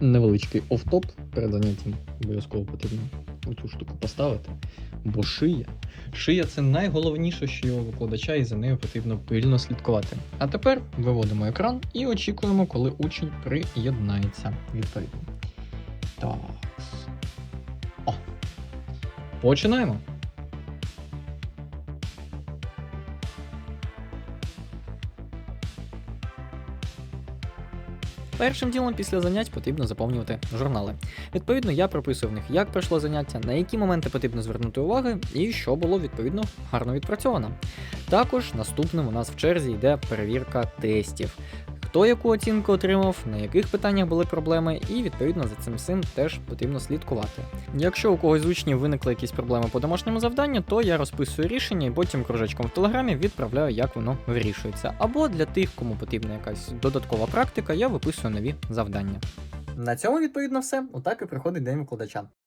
невеличкий офтоп перед заняттям обов'язково потрібно цю штуку поставити. Бо шия. Шия це найголовніше, що у викладача, і за нею потрібно пильно слідкувати. А тепер виводимо екран і очікуємо, коли учень приєднається відповідно. Так. О. Починаємо. Першим ділом після занять потрібно заповнювати журнали. Відповідно, я прописую в них, як пройшло заняття, на які моменти потрібно звернути уваги і що було відповідно гарно відпрацьовано. Також наступним у нас в черзі йде перевірка тестів. Хто яку оцінку отримав, на яких питаннях були проблеми, і відповідно за цим всім теж потрібно слідкувати. Якщо у когось з учнів виникли якісь проблеми по домашньому завданню, то я розписую рішення і потім кружечком в телеграмі відправляю, як воно вирішується. Або для тих, кому потрібна якась додаткова практика, я виписую нові завдання. На цьому відповідно все. Отак і приходить день викладача.